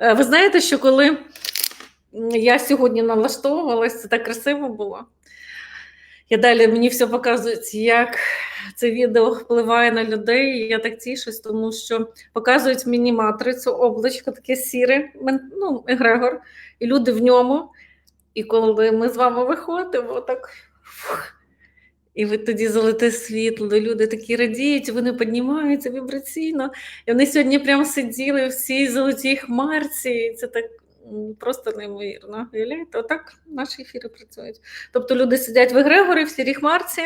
Е, Ви знаєте, що коли я сьогодні налаштовувалася, це так красиво було. Я далі мені все показують, як це відео впливає на людей. і Я так тішусь, тому що показують мені матрицю, облачко таке сіре, ну, егрегор, і люди в ньому. І коли ми з вами виходимо, так. фух, і ви тоді золоте світло, люди такі радіють, вони піднімаються вібраційно. І вони сьогодні прямо сиділи в цій золотій хмарці. І це так просто неймовірно. Уявляєте, отак наші ефіри працюють. Тобто люди сидять в егрегорі, в сірій хмарці,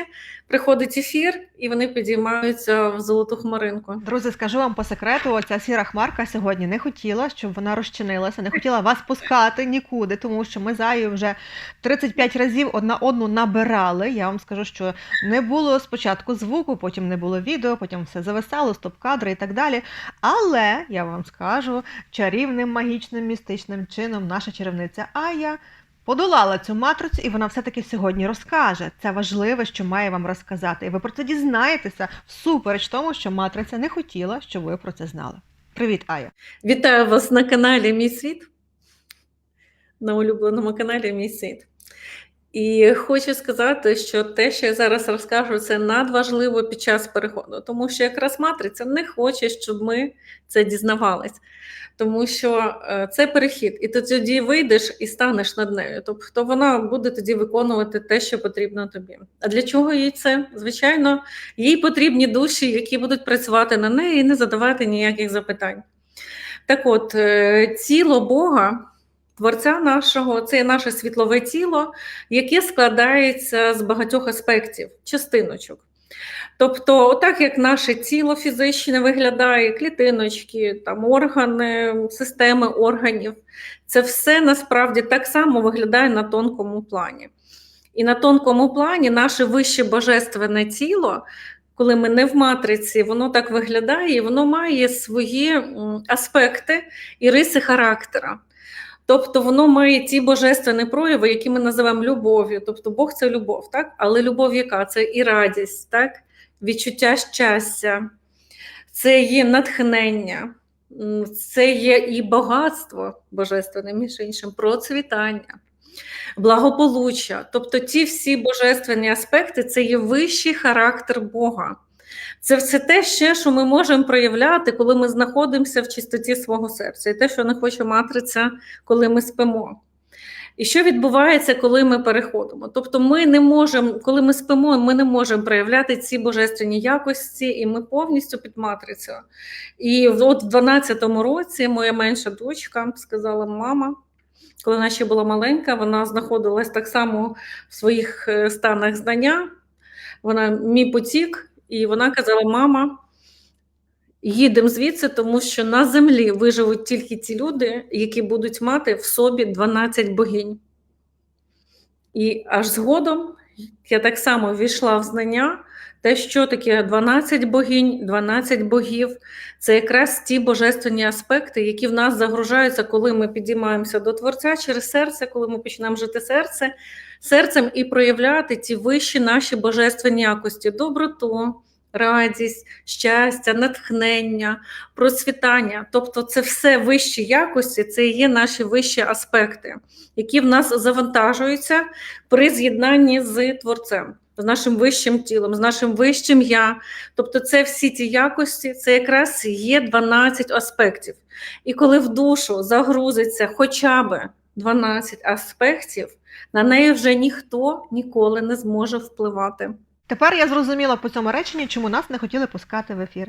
приходить ефір, і вони підіймаються в золоту хмаринку. Друзі, скажу вам по секрету, оця сіра хмарка сьогодні не хотіла, щоб вона розчинилася, не хотіла вас пускати нікуди, тому що ми з Аєю вже 35 разів одна одну набирали. Я вам скажу, що не було спочатку звуку, потім не було відео, потім все зависало, стоп-кадри і так далі. Але я вам скажу, чарівним, магічним, містичним чином наша чарівниця Ая подолала цю матрицю, і вона все-таки сьогодні розкаже. Це важливе, що має вам розказати. І ви про це дізнаєтеся всупереч тому, що матриця не хотіла, щоб ви про це знали. Привіт, Ая. Вітаю вас на каналі Мій світ, на улюбленому каналі Мій світ. І хочу сказати, що те, що я зараз розкажу, це надважливо під час переходу, тому що якраз матриця не хоче, щоб ми це дізнавались. Тому що е, це перехід, і ти тоді вийдеш і станеш над нею. Тобто вона буде тоді виконувати те, що потрібно тобі. А для чого їй це? Звичайно, їй потрібні душі, які будуть працювати на неї і не задавати ніяких запитань. Так от, е, тіло Бога, Творця нашого, це наше світлове тіло, яке складається з багатьох аспектів, частиночок. Тобто, отак як наше тіло фізичне виглядає, клітиночки, там органи, системи органів, це все насправді так само виглядає на тонкому плані. І на тонкому плані наше вище божественне тіло, коли ми не в матриці, воно так виглядає, і воно має свої аспекти і риси характера. Тобто воно має ті божественні прояви, які ми називаємо любов'ю. Тобто Бог це любов, так? Але любов яка? Це і радість, так? відчуття щастя, це є натхнення, це є і багатство божественне, між іншим, процвітання, благополуччя. Тобто ті всі божественні аспекти це є вищий характер Бога. Це все те, ще, що ми можемо проявляти, коли ми знаходимося в чистоті свого серця, і те, що не хоче матриця, коли ми спимо. І що відбувається, коли ми переходимо? Тобто, ми не можемо, коли ми спимо, ми не можемо проявляти ці божественні якості, і ми повністю під матрицею. І от в 12-му році моя менша дочка сказала: мама, коли вона ще була маленька, вона знаходилась так само в своїх е, станах знання. Вона мій потік, і вона казала: Мама, їдемо звідси, тому що на землі виживуть тільки ті люди, які будуть мати в собі 12 богинь. І аж згодом я так само війшла в знання, те, що таке 12 богинь, 12 богів, це якраз ті божественні аспекти, які в нас загружаються, коли ми підіймаємося до Творця через серце, коли ми починаємо жити серце, серцем і проявляти ті вищі наші божественні якості, доброту, радість, щастя, натхнення, процвітання. Тобто, це все вищі якості, це є наші вищі аспекти, які в нас завантажуються при з'єднанні з Творцем. З нашим вищим тілом, з нашим вищим я. Тобто, це всі ті якості, це якраз є 12 аспектів. І коли в душу загрузиться хоча б 12 аспектів, на неї вже ніхто ніколи не зможе впливати. Тепер я зрозуміла по цьому реченні, чому нас не хотіли пускати в ефір.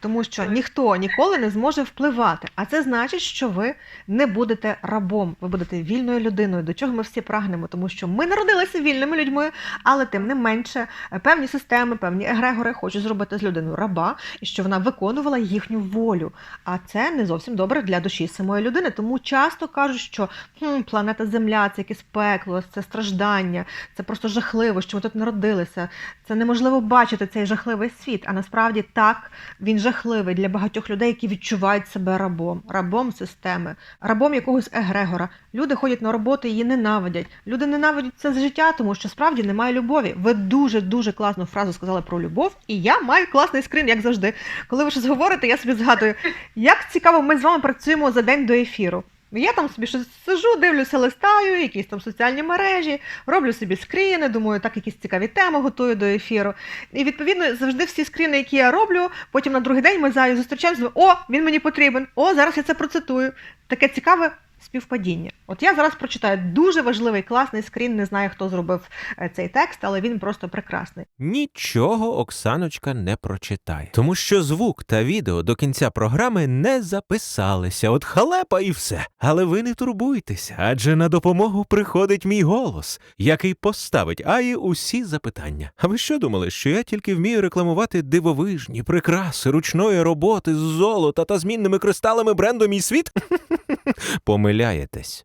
Тому що ніхто ніколи не зможе впливати. А це значить, що ви не будете рабом, ви будете вільною людиною, до чого ми всі прагнемо, тому що ми народилися вільними людьми, але тим не менше певні системи, певні егрегори хочуть зробити з людиною раба, і що вона виконувала їхню волю. А це не зовсім добре для душі самої людини. Тому часто кажуть, що хм, планета Земля це якесь пекло, це страждання, це просто жахливо, що ми тут народилися. Це неможливо бачити цей жахливий світ. А насправді так він жахливий для багатьох людей, які відчувають себе рабом, рабом системи, рабом якогось егрегора. Люди ходять на роботу її ненавидять. Люди ненавидять це з життя, тому що справді немає любові. Ви дуже дуже класну фразу сказали про любов, і я маю класний скрин, як завжди. Коли ви щось говорите, я собі згадую, як цікаво, ми з вами працюємо за день до ефіру. Я там собі щось сижу, дивлюся, листаю, якісь там соціальні мережі, роблю собі скріни, думаю, так якісь цікаві теми готую до ефіру. І відповідно завжди всі скріни, які я роблю, потім на другий день ми заю зустрічаємося. О, він мені потрібен. О, зараз я це процитую. Таке цікаве співпадіння. От я зараз прочитаю дуже важливий класний скрін. Не знаю, хто зробив е, цей текст, але він просто прекрасний. Нічого Оксаночка не прочитає, тому що звук та відео до кінця програми не записалися. От халепа і все. Але ви не турбуйтеся, адже на допомогу приходить мій голос, який поставить Аї усі запитання. А ви що думали, що я тільки вмію рекламувати дивовижні прикраси ручної роботи з золота та змінними кристалами бренду Мій світ? Помиляєтесь.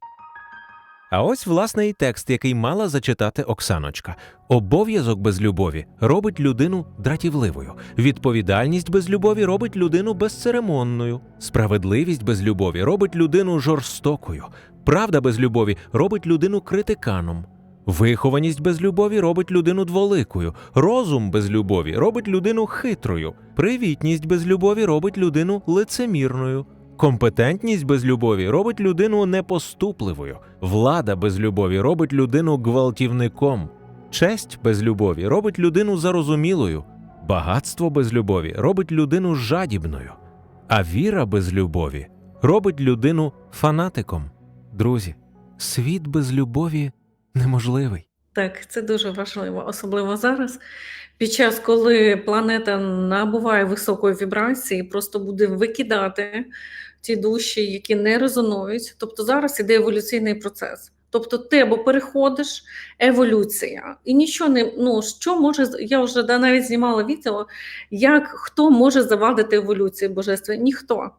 А ось власне і текст, який мала зачитати Оксаночка. Обов'язок без любові робить людину дратівливою. Відповідальність без любові робить людину безцеремонною. Справедливість без любові робить людину жорстокою. Правда без любові робить людину критиканом. Вихованість без любові робить людину дволикою. Розум без любові робить людину хитрою. Привітність без любові робить людину лицемірною. Компетентність без любові робить людину непоступливою. Влада без любові робить людину гвалтівником. Честь без любові робить людину зарозумілою. Багатство без любові робить людину жадібною. А віра без любові робить людину фанатиком. Друзі, світ без любові неможливий. Так, це дуже важливо, особливо зараз, під час, коли планета набуває високої вібрації, просто буде викидати ті душі, які не резонують. Тобто зараз іде еволюційний процес. Тобто ти або переходиш еволюція, і нічого не ну що може я вже навіть знімала відео, як хто може завадити еволюції божества? Ніхто.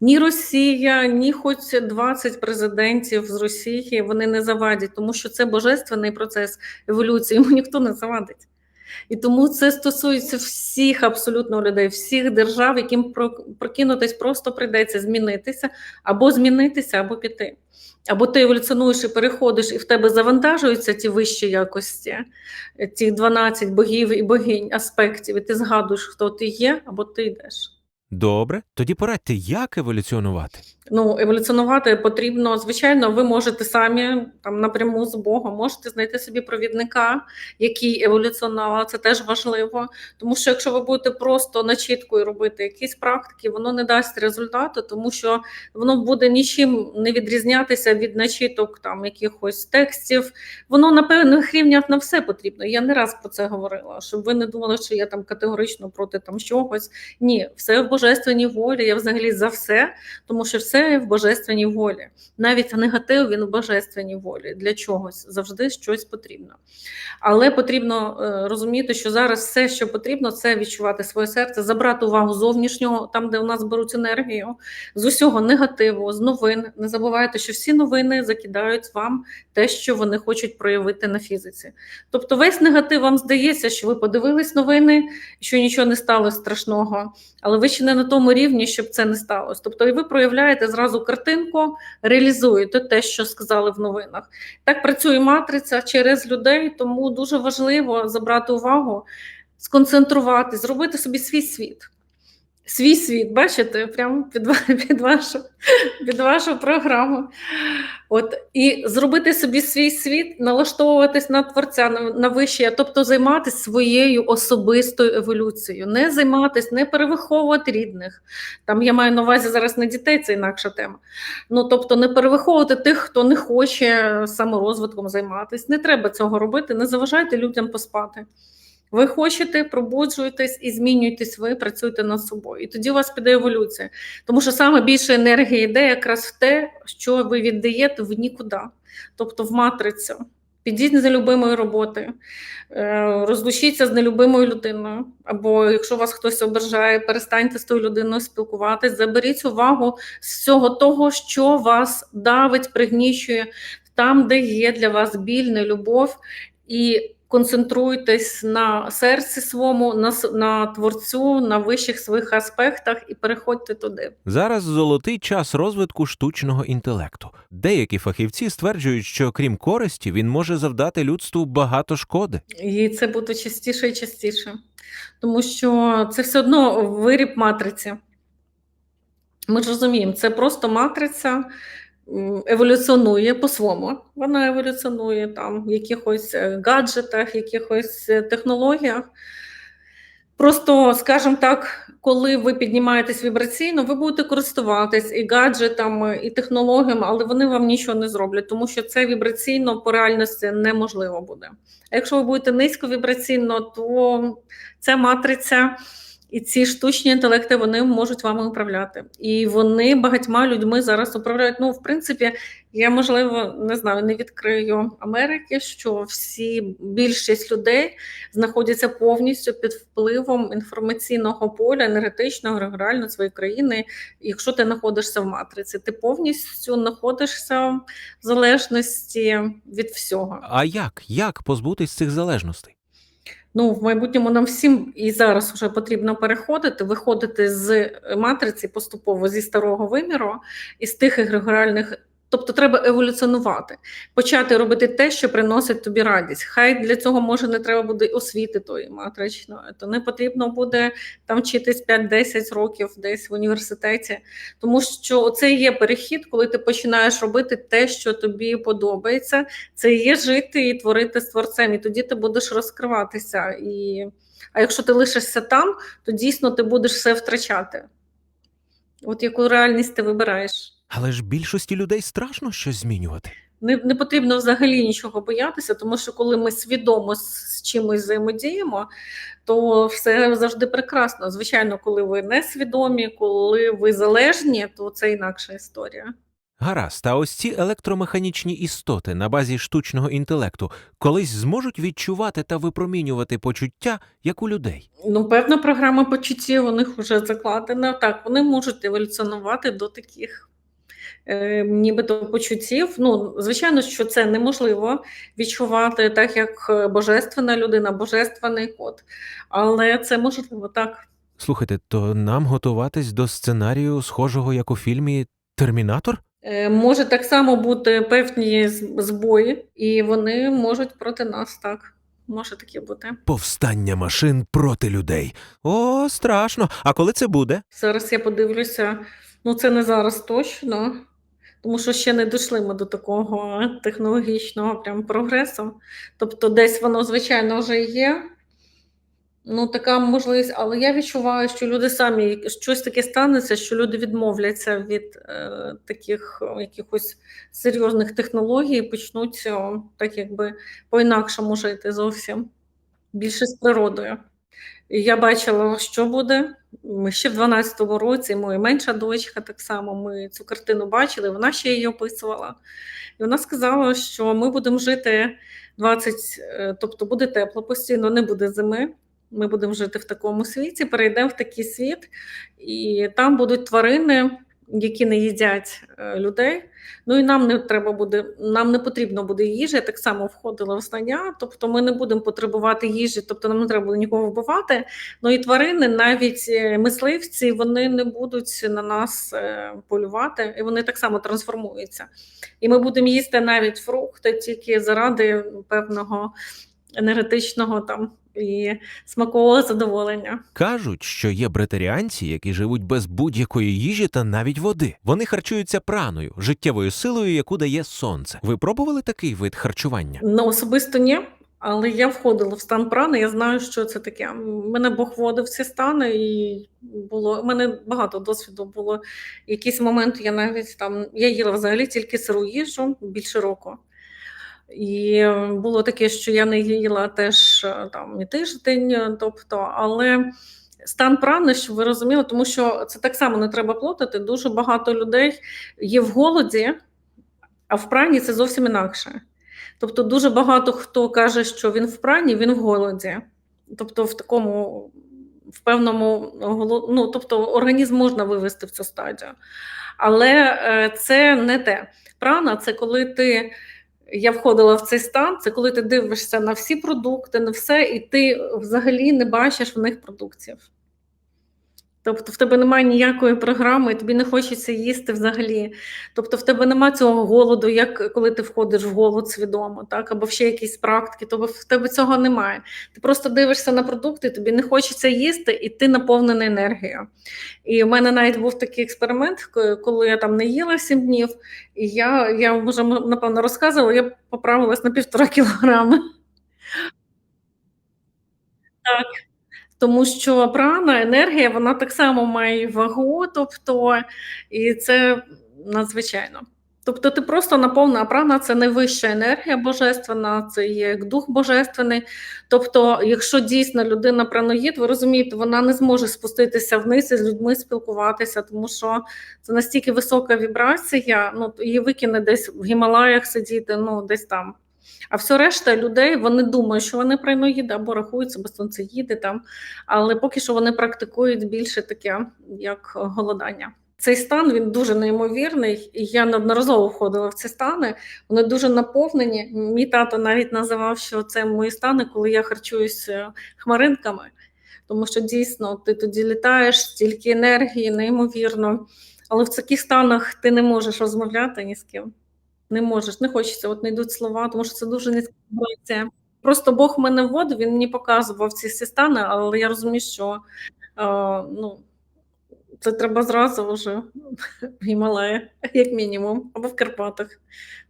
Ні Росія, ні хоч 20 президентів з Росії вони не завадять, тому що це божественний процес еволюції, йому ніхто не завадить. І тому це стосується всіх абсолютно людей, всіх держав, яким прокинутись просто прийдеться змінитися, або змінитися, або піти. Або ти еволюціонуєш і переходиш, і в тебе завантажуються ті вищі якості, ті 12 богів і богинь аспектів, і ти згадуєш, хто ти є, або ти йдеш. Добре, тоді порадьте, як еволюціонувати. Ну, еволюціонувати потрібно, звичайно, ви можете самі там напряму з Богом, можете знайти собі провідника, який еволюціонував, це теж важливо. Тому що якщо ви будете просто начіткою робити якісь практики, воно не дасть результату, тому що воно буде нічим не відрізнятися від начіток там якихось текстів. Воно на певних рівнях на все потрібно. Я не раз про це говорила, щоб ви не думали, що я там категорично проти там чогось. Ні, все божественній волі. Я взагалі за все, тому що все в божественній волі. Навіть негатив він в божественній волі. Для чогось завжди щось потрібно. Але потрібно е, розуміти, що зараз все, що потрібно, це відчувати своє серце, забрати увагу зовнішнього, там, де у нас беруть енергію, з усього негативу, з новин. Не забувайте, що всі новини закидають вам те, що вони хочуть проявити на фізиці. Тобто, весь негатив вам здається, що ви подивились новини, що нічого не сталося страшного, але ви ще не на тому рівні, щоб це не сталося. Тобто, і ви проявляєте зразу картинку, реалізуєте те, що сказали в новинах. Так працює матриця через людей, тому дуже важливо забрати увагу, сконцентрувати, зробити собі свій світ. Свій світ, бачите, прямо під під, вашу під вашу програму. От, І зробити собі свій світ, налаштовуватись на творця, на, на вище, тобто займатися своєю особистою еволюцією, не займатися, не перевиховувати рідних. Там я маю на увазі зараз не дітей, це інакша тема. Ну, Тобто, не перевиховувати тих, хто не хоче саморозвитком займатися. Не треба цього робити, не заважайте людям поспати. Ви хочете, пробуджуєтесь і змінюєтесь, ви працюєте над собою. І тоді у вас піде еволюція. Тому що саме більше енергії йде якраз в те, що ви віддаєте в нікуди, тобто в матрицю. Підіть з нелюбимої роботи, е, розлучіться з нелюбимою людиною. Або якщо вас хтось ображає, перестаньте з тою людиною спілкуватись, заберіть увагу з всього того, що вас давить, пригнічує, там, де є для вас біль, нелюбов. І концентруйтесь на серці своєму, на, на творцю, на вищих своїх аспектах і переходьте туди. Зараз золотий час розвитку штучного інтелекту. Деякі фахівці стверджують, що крім користі, він може завдати людству багато шкоди. І це буде частіше і частіше. Тому що це все одно виріб матриці. Ми ж розуміємо, це просто матриця еволюціонує по-своєму. Вона еволюціонує там в якихось е, гаджетах, якихось е, технологіях. Просто, скажімо так, коли ви піднімаєтесь вібраційно, ви будете користуватись і гаджетами, і технологіями, але вони вам нічого не зроблять, тому що це вібраційно по реальності неможливо буде. А якщо ви будете низьковібраційно, то ця матриця і ці штучні інтелекти вони можуть вами управляти. І вони багатьма людьми зараз управляють. Ну, в принципі, я можливо не знаю, не відкрию Америки, що всі більшість людей знаходяться повністю під впливом інформаційного поля, енергетичного, регулярно своєї країни. Якщо ти знаходишся в матриці, ти повністю знаходишся в залежності від всього. А як? Як позбутись цих залежностей? Ну, в майбутньому нам всім і зараз вже потрібно переходити, виходити з матриці поступово зі старого виміру, із тих егрегоріальних. Тобто треба еволюціонувати, почати робити те, що приносить тобі радість. Хай для цього може не треба буде освіти тої матричної, то не потрібно буде там вчитись 5-10 років десь в університеті, тому що це є перехід, коли ти починаєш робити те, що тобі подобається. Це є жити і творити з творцем, і тоді ти будеш розкриватися. І... А якщо ти лишишся там, то дійсно ти будеш все втрачати. От яку реальність ти вибираєш. Але ж більшості людей страшно щось змінювати. Не, не потрібно взагалі нічого боятися, тому що коли ми свідомо з, чимось взаємодіємо, то все завжди прекрасно. Звичайно, коли ви не свідомі, коли ви залежні, то це інакша історія. Гаразд, а ось ці електромеханічні істоти на базі штучного інтелекту колись зможуть відчувати та випромінювати почуття, як у людей. Ну, певна програма почуттів у них вже закладена. Так, вони можуть еволюціонувати до таких. Е, Нібито почуттів. Ну, звичайно, що це неможливо відчувати так, як е, божественна людина, божественний код. Але це можливо так. Слухайте, то нам готуватись до сценарію, схожого як у фільмі Термінатор? Е, Може так само бути певні збої, і вони можуть проти нас так. Може таке бути. Повстання машин проти людей. О, страшно. А коли це буде? Зараз я подивлюся. Ну, це не зараз точно, тому що ще не дійшли ми до такого технологічного прям прогресу. Тобто, десь воно, звичайно, вже є. Ну, така можливість, але я відчуваю, що люди самі щось таке станеться, що люди відмовляться від е, таких е, якихось серйозних технологій, і почнуть е, так якби по-інакшому жити зовсім більше з природою. І Я бачила, що буде. Ми ще в 12-му році, моя менша дочка так само, ми цю картину бачили, вона ще її описувала. І вона сказала, що ми будемо жити 20, е, тобто буде тепло постійно, не буде зими. Ми будемо жити в такому світі, перейдемо в такий світ, і там будуть тварини, які не їдять е, людей. Ну і нам не треба буде, нам не потрібно буде їжа. Я так само входила в знання, тобто ми не будемо потребувати їжі, тобто нам не треба буде нікого вбивати. Ну і тварини, навіть е, мисливці, вони не будуть на нас е, полювати, і вони так само трансформуються. І ми будемо їсти навіть фрукти тільки заради певного енергетичного там і смакового задоволення. Кажуть, що є бретаріанці, які живуть без будь-якої їжі та навіть води. Вони харчуються праною, життєвою силою, яку дає сонце. Ви пробували такий вид харчування? Ну, особисто ні. Але я входила в стан прани, я знаю, що це таке. Мене Бог вводив в ці стани, і було у мене багато досвіду було. Якийсь момент я навіть там я їла взагалі тільки сиру їжу більше року. І було таке, що я не їла теж е, там і тиждень, е, тобто, але стан прани, щоб ви розуміли, тому що це так само не треба плутати. Дуже багато людей є в голоді, а в прані це зовсім інакше. Тобто, дуже багато хто каже, що він в прані, він в голоді. Тобто, в такому в певному ну, тобто організм можна вивести в цю стадію. Але е, це не те. Прана це коли ти я входила в цей стан, це коли ти дивишся на всі продукти, на все, і ти взагалі не бачиш в них продуктів. Тобто в тебе немає ніякої програми, тобі не хочеться їсти взагалі. Тобто в тебе немає цього голоду, як коли ти входиш в голод свідомо, так? або ще якісь практики, тобто в тебе цього немає. Ти просто дивишся на продукти, тобі не хочеться їсти, і ти наповнений енергією. І в мене навіть був такий експеримент, коли я там не їла 7 днів, і я, я вже напевно розказувала, я поправилась на півтора кілограми. Так. Тому що прана, енергія, вона так само має вагу, тобто, і це надзвичайно. Тобто ти просто наповнена, прана це не вища енергія божественна, це є як дух божественний. Тобто, якщо дійсно людина праноїд, ви розумієте, вона не зможе спуститися вниз і з людьми спілкуватися, тому що це настільки висока вібрація, ну її викине десь в Гімалаях сидіти, ну десь там. А все решта людей вони думають, що вони праноїди або рахують себе сонцеїди там, але поки що вони практикують більше таке, як голодання. Цей стан він дуже неймовірний, і я неодноразово входила в ці стани. Вони дуже наповнені. Мій тато навіть називав, що це мої стани, коли я харчуюся хмаринками, тому що дійсно ти тоді літаєш, стільки енергії, неймовірно. Але в таких станах ти не можеш розмовляти ні з ким. Не можеш, не хочеться, от не йдуть слова, тому що це дуже низька. Просто Бог мене вводив, він мені показував ці всі стани, але я розумію, що е, ну, це треба зразу вже в Гімалаї, як мінімум, або в Карпатах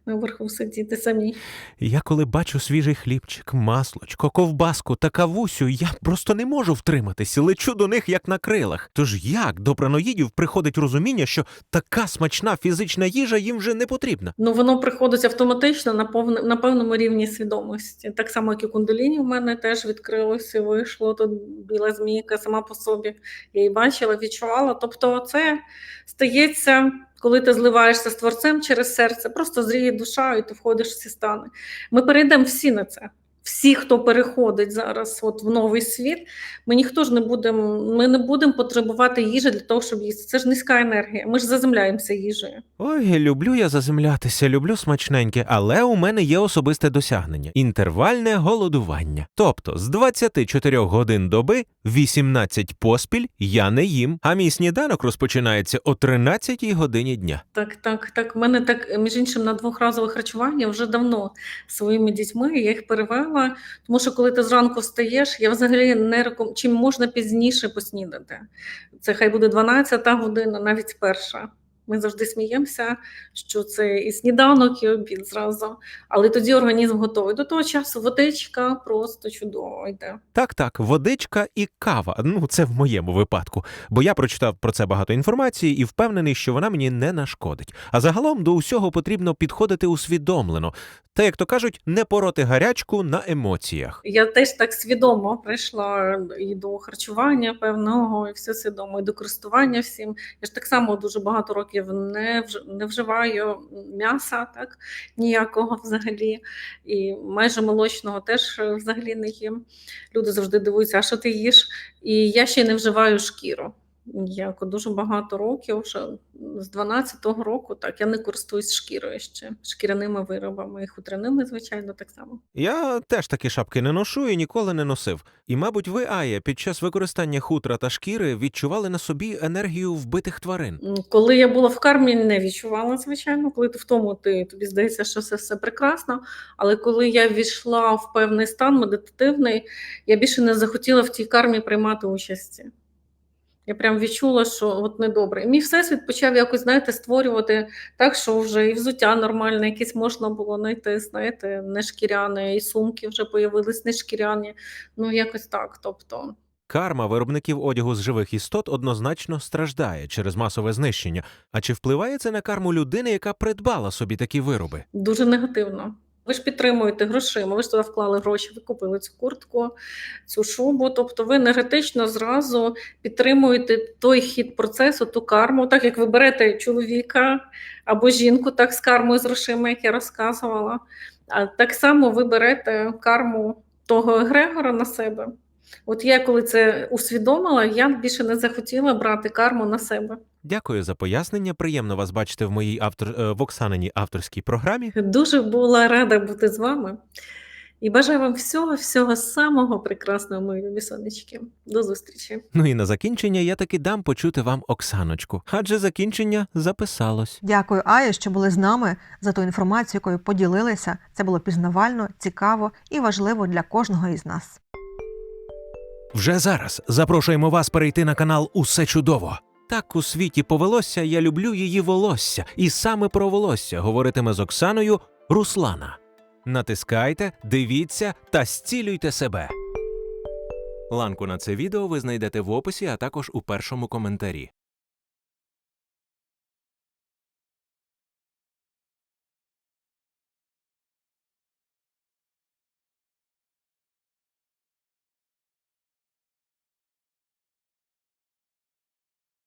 наверху сидіти самі. Я коли бачу свіжий хлібчик, маслочко, ковбаску та кавусю, я просто не можу втриматись, лечу до них як на крилах. Тож як до праноїдів приходить розуміння, що така смачна фізична їжа їм вже не потрібна? Ну, воно приходить автоматично на, повне, на певному рівні свідомості. Так само, як і кундаліні в мене теж відкрилося, і вийшло тут біла змійка сама по собі. Я її бачила, відчувала. Тобто, це стається, коли ти зливаєшся з творцем через серце, просто зріє душа, і ти входиш в ці стани. Ми перейдемо всі на це. Всі, хто переходить зараз от в новий світ, ми ніхто ж не будемо, ми не будемо потребувати їжі для того, щоб їсти. Це ж низька енергія. Ми ж заземляємося їжею. Ой, люблю я заземлятися, люблю смачненьке, але у мене є особисте досягнення інтервальне голодування. Тобто з 24 годин доби 18 поспіль я не їм, а мій сніданок розпочинається о 13 годині дня. Так, так, так. У мене так, між іншим, на двохразове харчування вже давно своїми дітьми. Я їх перевела, тому що коли ти зранку встаєш, я взагалі не реком... чим можна пізніше поснідати. Це хай буде 12 година, навіть перша. Ми завжди сміємося, що це і сніданок, і обід зразу. Але тоді організм готовий. До того часу водичка просто чудово йде. Так, так, водичка і кава. Ну, це в моєму випадку. Бо я прочитав про це багато інформації і впевнений, що вона мені не нашкодить. А загалом до усього потрібно підходити усвідомлено. Та, як то кажуть, не пороти гарячку на емоціях. Я теж так свідомо прийшла і до харчування певного, і все свідомо, і до користування всім. Я ж так само дуже багато років не вж... не вживаю м'яса, так ніякого взагалі, і майже молочного теж е, взагалі не їм. Люди завжди дивуються, а що ти їш? І я ще й не вживаю шкіру. Ніяко дуже багато років, вже з 12-го року, так я не користуюсь шкірою ще шкіряними виробами і хутряними, звичайно, так само. Я теж такі шапки не ношу і ніколи не носив. І, мабуть, ви, Ая, під час використання хутра та шкіри відчували на собі енергію вбитих тварин. Коли я була в кармі, не відчувала, звичайно. Коли ти в тому, ти тобі здається, що це все прекрасно. Але коли я війшла в певний стан медитативний, я більше не захотіла в тій кармі приймати участі. Я прям відчула, що от недобре. І мій всесвіт почав якось, знаєте, створювати так, що вже і взуття нормальне, якесь можна було знайти, знаєте, не шкіряне, і сумки вже появились не шкіряні. Ну, якось так. Тобто, Карма виробників одягу з живих істот однозначно страждає через масове знищення. А чи впливає це на карму людини, яка придбала собі такі вироби? Дуже негативно. Ви ж підтримуєте грошима, ви ж туди вклали гроші, ви купили цю куртку, цю шубу. Тобто ви енергетично зразу підтримуєте той хід процесу, ту карму, так як ви берете чоловіка або жінку, так з кармою з грошима, як я розказувала. А так само ви берете карму того егрегора на себе. От я коли це усвідомила, я більше не захотіла брати карму на себе. Дякую за пояснення. Приємно вас бачити в моїй автор е, в Оксанині авторській програмі. Дуже була рада бути з вами. І бажаю вам всього, всього самого прекрасного, мої любі сонечки. До зустрічі. Ну і на закінчення я таки дам почути вам Оксаночку, адже закінчення записалось. Дякую, Ая, що були з нами за ту інформацію, якою поділилися. Це було пізнавально, цікаво і важливо для кожного із нас. Вже зараз запрошуємо вас перейти на канал Усе чудово. Так у світі повелося, я люблю її волосся, і саме про волосся говоритиме з Оксаною Руслана. Натискайте, дивіться та зцілюйте себе. Ланку на це відео ви знайдете в описі, а також у першому коментарі.